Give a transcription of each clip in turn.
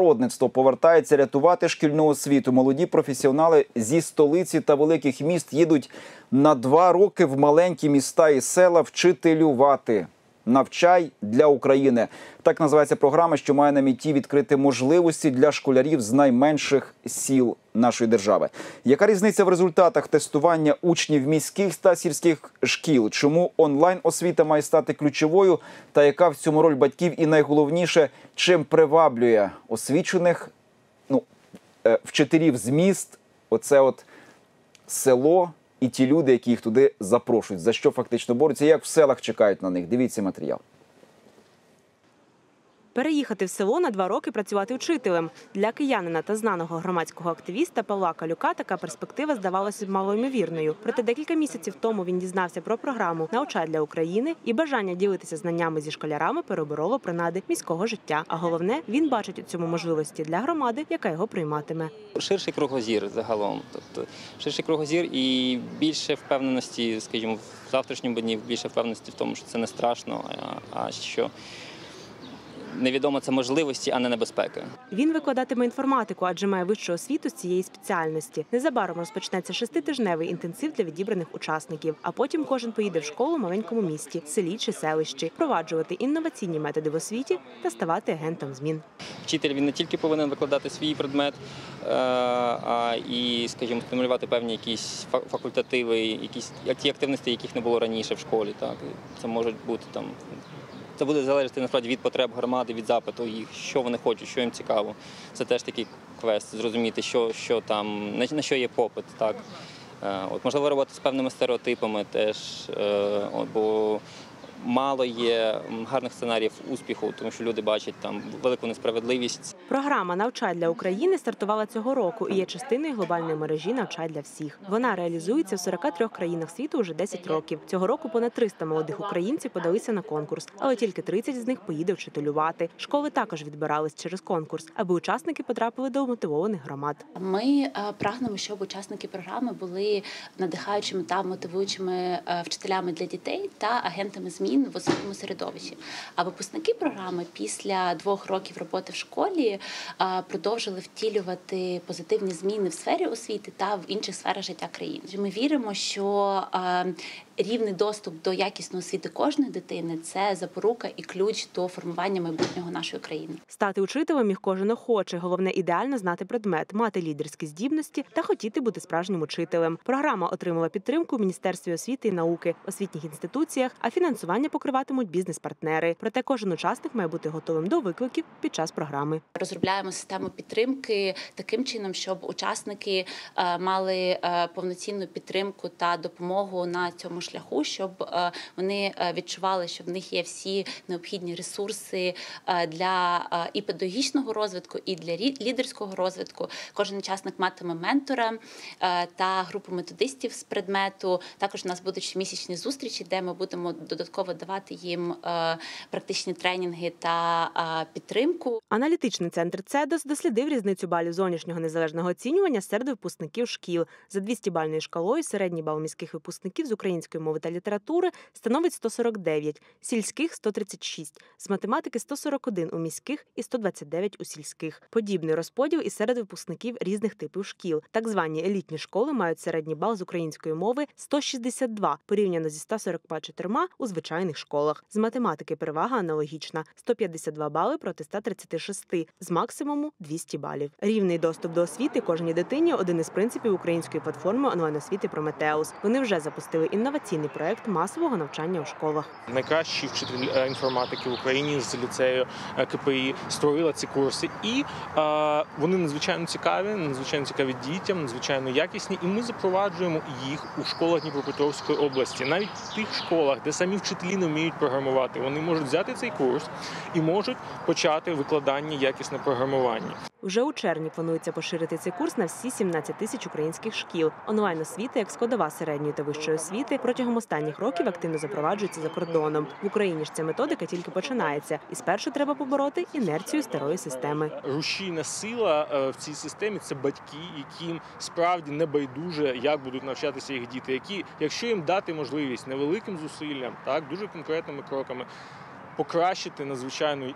Родництво повертається рятувати шкільну освіту. Молоді професіонали зі столиці та великих міст їдуть на два роки в маленькі міста і села вчителювати. Навчай для України так називається програма, що має на меті відкрити можливості для школярів з найменших сіл нашої держави. Яка різниця в результатах тестування учнів міських та сільських шкіл? Чому онлайн освіта має стати ключовою? Та яка в цьому роль батьків? І найголовніше, чим приваблює освічених ну, е, вчителів з міст? Оце от село і ті люди, які їх туди запрошують, за що фактично борються, як в селах чекають на них. Дивіться матеріал. Переїхати в село на два роки працювати вчителем для киянина та знаного громадського активіста Павла Калюка така перспектива здавалася малоймовірною. Проте декілька місяців тому він дізнався про програму «Научай для України і бажання ділитися знаннями зі школярами перебороло принади міського життя. А головне, він бачить у цьому можливості для громади, яка його прийматиме. Ширший кругозір загалом, тобто ширший кругозір і більше впевненості, скажімо, в завтрашньому дні більше впевненості в тому, що це не страшно, а що невідомо це можливості, а не небезпека. Він викладатиме інформатику, адже має вищу освіту з цієї спеціальності. Незабаром розпочнеться шеститижневий інтенсив для відібраних учасників. А потім кожен поїде в школу в маленькому місті, селі чи селищі, впроваджувати інноваційні методи в освіті та ставати агентом змін. Вчитель він не тільки повинен викладати свій предмет, е, а і, скажімо, стимулювати певні якісь фа- факультативи, якісь ті активності, яких не було раніше в школі. Так це можуть бути там. Це буде залежати насправді від потреб громади, від запиту їх, що вони хочуть, що їм цікаво. Це теж такий квест, зрозуміти, що, що там, на, що є попит. Так. Е, От, можливо, робота з певними стереотипами теж, е, от, бо мало є гарних сценаріїв успіху, тому що люди бачать там велику несправедливість. Програма Навчай для України стартувала цього року і є частиною глобальної мережі Навчай для всіх. Вона реалізується в 43 країнах світу вже 10 років. Цього року понад 300 молодих українців подалися на конкурс, але тільки 30 з них поїде вчителювати. Школи також відбирались через конкурс, аби учасники потрапили до мотивованих громад. Ми е, прагнемо, щоб учасники програми були надихаючими та мотивуючими е, вчителями для дітей та агентами змін в освітньому середовищі. А випускники програми після двох років роботи в школі е, продовжили втілювати позитивні зміни в сфері освіти та в інших сферах життя країни. Ми віримо, що е, рівний доступ до якісної освіти кожної дитини це запорука і ключ до формування майбутнього нашої країни. Стати учителем міг кожен охоче. Головне ідеально знати предмет, мати лідерські здібності та хотіти бути справжнім учителем. Програма отримала підтримку в Міністерстві освіти і науки, освітніх інституціях, а фінансування покриватимуть бізнес-партнери. Проте кожен учасник має бути готовим до викликів під час програми. Розробляємо систему підтримки таким чином, щоб учасники е, мали е, повноцінну підтримку та допомогу на цьому шляху, щоб е, вони е, відчували, що в них є всі необхідні ресурси е, для і педагогічного розвитку, і для лідерського розвитку. Кожен учасник матиме ментора та групу методистів з предмету. Також у нас будуть щомісячні зустрічі, де ми будемо додатково давати їм практичні тренінги та підтримку. Аналітичний центр ЦЕДОС дослідив різницю балів зовнішнього незалежного оцінювання серед випускників шкіл. За 200-бальною шкалою середній бал міських випускників з української мови та літератури становить 149, сільських 136, з математики 141 у міських і 129 у сільських. Подібний розподіл і серед випускників різних типів шкіл. Так звані елітні школи мають середній бал з української мови 162, порівняно зі 144 у звичайних школах. З математики перевага аналогічна 152 бали проти 136, з максимуму 200 балів. Рівний доступ до освіти кожній дитині один із принципів української платформи онлайн-освіти Прометеус. Вони вже запустили інноваційний проект масового навчання у школах. найкращий вчитель е, інформатики в Україні з ліцею е, КПІ створила ці курси, і е, вони надзвичайно цікаві, надзвичайно цікаві дітям, надзвичайно якісні. І ми запроваджуємо їх у школах Дніпропетровської області, навіть в тих школах, де самі вчителі не вміють програмувати. Вони можуть взяти цей курс і можуть почати викладання якісне програмування. Вже у червні планується поширити цей курс на всі 17 тисяч українських шкіл. Онлайн освіта як складова середньої та вищої освіти протягом останніх років активно запроваджується за кордоном. В Україні ж ця методика тільки починається, і спершу треба побороти інерцію старої системи. Рушійна сила е, в цій системі це батьки, яким справді не байдуже, як будуть навчатися їх діти, які, якщо їм дати можливість невеликим зусиллям, так дуже конкретними кроками покращити надзвичайно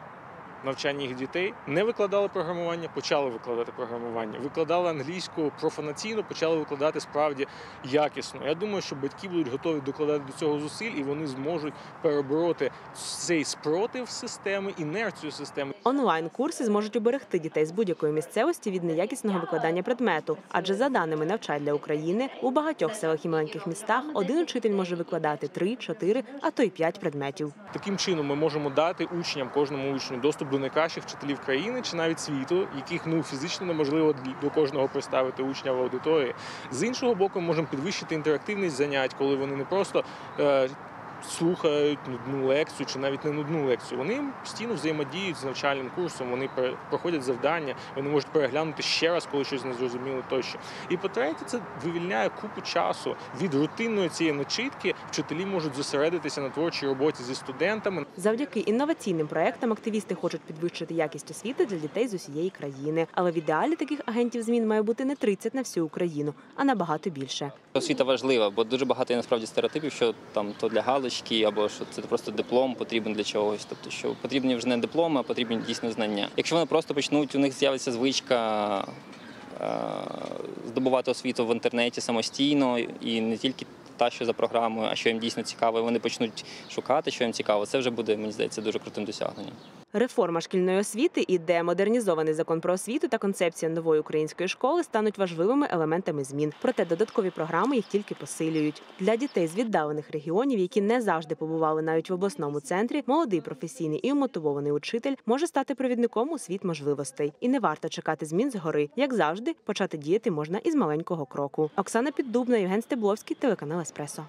навчання їх дітей, не викладали програмування, почали викладати програмування. Викладали англійську профанаційно, почали викладати справді якісно. Я думаю, що батьки будуть готові докладати до цього зусиль, і вони зможуть перебороти цей спротив системи, інерцію системи. Онлайн-курси зможуть уберегти дітей з будь-якої місцевості від неякісного викладання предмету. Адже за даними навчань для України у багатьох селах і маленьких містах один учитель може викладати три, чотири, а то й п'ять предметів. Таким чином ми можемо дати учням, кожному учню доступ до найкращих вчителів країни чи навіть світу, яких ну фізично неможливо до кожного представити учня в аудиторії. З іншого боку, можемо підвищити інтерактивність занять, коли вони не просто. Слухають нудну лекцію чи навіть не нудну лекцію. Вони постійно взаємодіють з навчальним курсом, вони проходять завдання, вони можуть переглянути ще раз, коли щось не зрозуміло тощо. І по-третє, це вивільняє купу часу від рутинної цієї начитки. Вчителі можуть зосередитися на творчій роботі зі студентами, Завдяки інноваційним проектам активісти хочуть підвищити якість освіти для дітей з усієї країни. Але в ідеалі таких агентів змін має бути не 30 на всю Україну, а набагато більше. Освіта важлива, бо дуже багато є насправді стереотипів, що там то для галочки, або що це просто диплом потрібен для чогось. Тобто, що потрібні вже не дипломи, а потрібні дійсно знання. Якщо вони просто почнуть, у них з'явиться звичка е, здобувати освіту в інтернеті самостійно і не тільки. Та, що за програмою, а що їм дійсно цікаво, і вони почнуть шукати, що їм цікаво. Це вже буде, мені здається, дуже крутим досягненням. Реформа шкільної освіти і де модернізований закон про освіту та концепція нової української школи стануть важливими елементами змін. Проте додаткові програми їх тільки посилюють. Для дітей з віддалених регіонів, які не завжди побували навіть в обласному центрі, молодий професійний і умотивований учитель може стати провідником у світ можливостей. І не варто чекати змін згори. Як завжди, почати діяти можна із маленького кроку. Оксана Піддубна, Євген Стебловський, телеканал Еспресо.